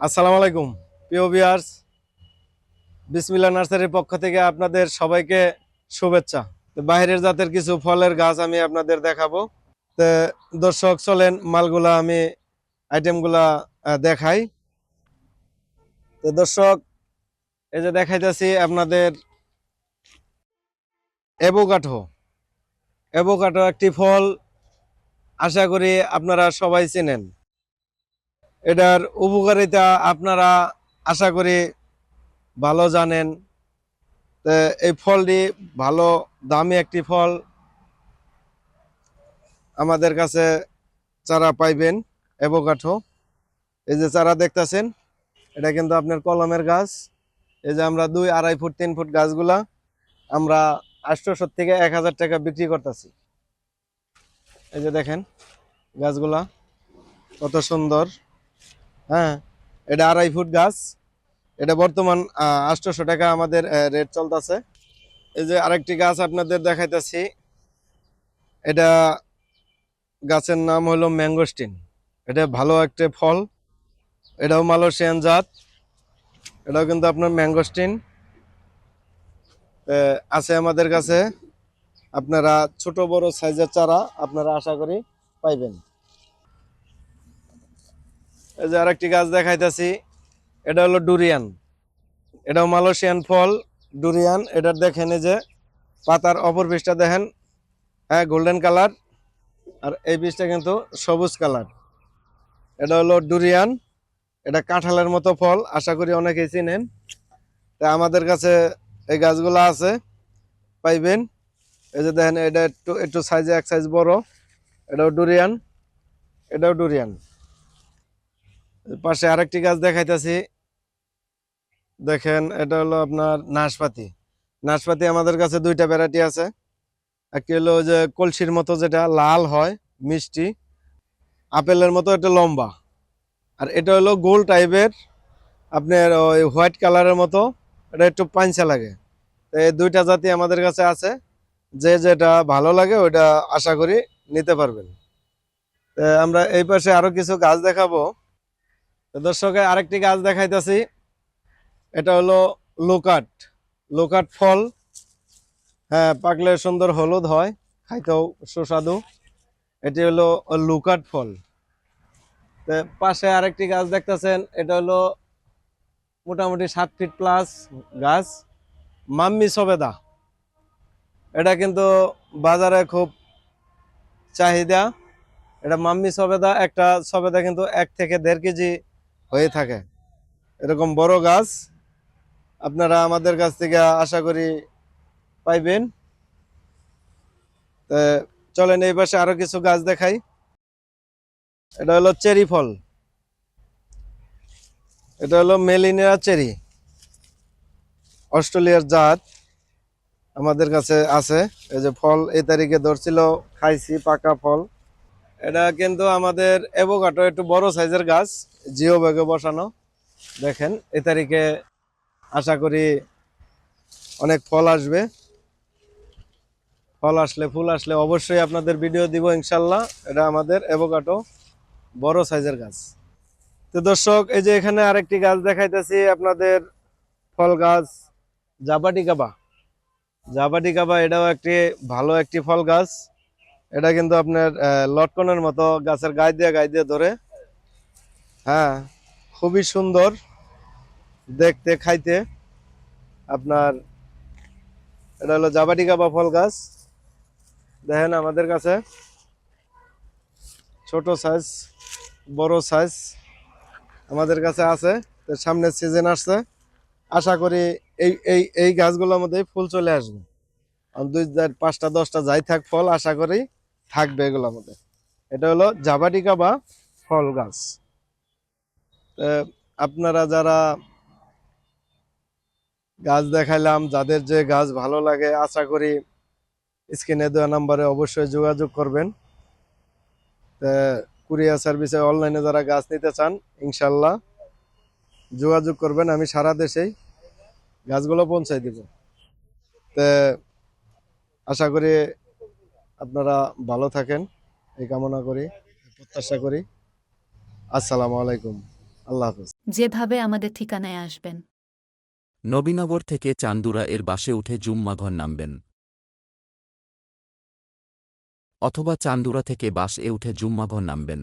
আসসালামু আলাইকুম, প্রিয় ভিউয়ার্স বিসমিল্লা নার্সারির পক্ষ থেকে আপনাদের সবাইকে শুভেচ্ছা। তো বাইরের জাতের কিছু ফলের গাছ আমি আপনাদের দেখাবো। তো দর্শক, চলেন মালগুলা আমি আইটেমগুলা দেখাই। তো দর্শক, এই যে দেখাইতেছি আপনাদের অ্যাভোকাডো। অ্যাভোকাডো একটি ফল, আশা করি আপনারা সবাই চেনেন। এটার উপকারিতা আপনারা আশা করি ভালো জানেন। এই ফলটি ভালো, দামি একটি ফল। আমাদের কাছে চারা পাইবেন, অ্যাভোকাডো। এই যে চারা দেখতাছেন, এটা কিন্তু আপনার কলমের গাছ। এই যে আমরা দুই, আড়াই ফুট, তিন ফুট গাছগুলা আমরা আটশোশো থেকে এক হাজার টাকা বিক্রি করতেছি। এই যে দেখেন, গাছগুলা কত সুন্দর। হ্যাঁ এটা আড়াই ফুট গাছ। এটা বর্তমান আটশোশো টাকা আমাদের রেট চলতেছে। এই যে আরেকটি গাছ আপনাদের দেখাইতেছি। এটা গাছের নাম হলো ম্যাঙ্গোস্টিন। এটা ভালো একটা ফল। এটাও মালয়েশিয়ান জাত। এটাও কিন্তু আপনার ম্যাঙ্গোস্টিন। আছে আমাদের কাছে। আপনারা ছোট বড় সাইজের চারা আপনারা আশা করি পাইবেন। এই যে আরেকটি গাছ দেখাইতেছি, এটা হলো ডুরিয়ান। এটাও মালয়েশিয়ান ফল, ডুরিয়ান। এটার দেখেন যে পাতার অপর পিসটা দেখেন হ্যাঁ গোল্ডেন কালার আর এই পিসটা কিন্তু সবুজ কালার এটা হলো ডুরিয়ান। এটা কাঁঠালের মতো ফল, আশা করি অনেকেই চিনেন। তা আমাদের কাছে এই গাছগুলো আছে, পাইবেন। এই যে দেখেন, এটা একটু একটু সাইজে এক সাইজ বড়। এটাও ডুরিয়ান। এটাও ডুরিয়ান। পাশে আরেকটি গাছ দেখাইতেছি। দেখেন, এটা হলো আপনার নাশপাতি। নাশপাতি আমাদের কাছে দুইটা ভ্যারাইটি আছে। একটি হলো যে কলসির মতো যেটা, লাল হয়, মিষ্টি। আপেলের মতো, এটা লম্বা। আর এটা হলো গোল টাইপের আপনার ওই হোয়াইট কালারের মতো। এটা একটু পাঞ্চা লাগে। তো এই দুইটা জাতি আমাদের কাছে আছে। যে যেটা ভালো লাগে, ওইটা আশা করি নিতে পারবেন। আমরা এই পাশে আরও কিছু গাছ দেখাবো। তো দর্শকে আরেকটি গাছ দেখাইতেছি। এটা হলো লোকাট লোকাট ফল। হ্যাঁ পাকলে সুন্দর হলুদ হয়, খাইতেও সুস্বাদু। এটি হলো লুকাট ফল। পাশে আরেকটি গাছ দেখতেছেন, এটা হলো মোটামুটি সাত ফিট প্লাস গাছ, মাম্মি সবেদা। এটা কিন্তু বাজারে খুব চাহিদা। এটা মাম্মি সবেদা, একটা সবেদা কিন্তু এক থেকে দেড় কেজি হয়ে থাকে। এরকম বড় গাছ আপনারা আমাদের কাছ থেকে আশা করি পাইবেন। চলেন এই পাশে আরও কিছু গাছ দেখাই। এটা হলো চেরি ফল। এটা হলো মেলিনিয়া চেরি। অস্ট্রেলিয়ার জাত আমাদের কাছে আছে। এই যে ফল এই তারিখে ধরছিল, খাইছি পাকা ফল। এটা কিন্তু আমাদের অ্যাভোকাডো, একটু বড় সাইজের গাছ, জিও ব্যাগে বসানো। দেখেন, এ তারিখে আশা করি অনেক ফল আসবে। ফল আসলে, ফুল আসলে অবশ্যই আপনাদের ভিডিও দিব, ইনশাল্লাহ। এটা আমাদের অ্যাভোকাডো, বড় সাইজের গাছ। তো দর্শক, এই যে এখানে আরেকটি গাছ দেখাইতেছি, আপনাদের ফল গাছ জাবাটি কাবা জাবাটি কাবা এটাও একটি ভালো একটি ফল গাছ। এটা কিন্তু আপনার লটকনের মতো গাছের গায়ে দিয়ে গায়ে দিয়ে ধরে। হ্যাঁ খুবই সুন্দর দেখতে, খাইতে। আপনার, এটা হলো জাবাটি কাবা ফল গাছ। দেখেন আমাদের কাছে। ছোট সাইজ বড় সাইজ আমাদের কাছে আছে। তো সামনের সিজন আসছে। আশা করি এই এই এই গাছগুলোর মধ্যে ফুল চলে আসবে। দুই, চার, পাঁচটা, দশটা যাই থাক ফল, আশা করি থাকবে এগুলোর মধ্যে। এটা হলো জাবাটিকা বা ফল গাছ। আপনারা যারা গাছ দেখাইলাম, যাদের যে গাছ ভালো লাগে, আশা করি স্ক্রিনে দেওয়া নাম্বারে অবশ্যই যোগাযোগ করবেন। কুরিয়ার সার্ভিসে অনলাইনে যারা গাছ নিতে চান, ইনশাল্লাহ যোগাযোগ করবেন। আমি সারা দেশেই গাছগুলো পৌঁছাই দিব। তে, আশা করি আপনারা ভালো থাকেন এই কামনা করি প্রত্যাশা করি। আসসালামু আলাইকুম। আল্লাহ হাফেজ। যেভাবে আমাদের ঠিকানায় আসবেন। নবীনগর থেকে চান্দুরা এর বাসে উঠে জুম্মাঘর নামবেন। অথবা চান্দুরা থেকে বাস এ উঠে জুম্মাঘর নামবেন।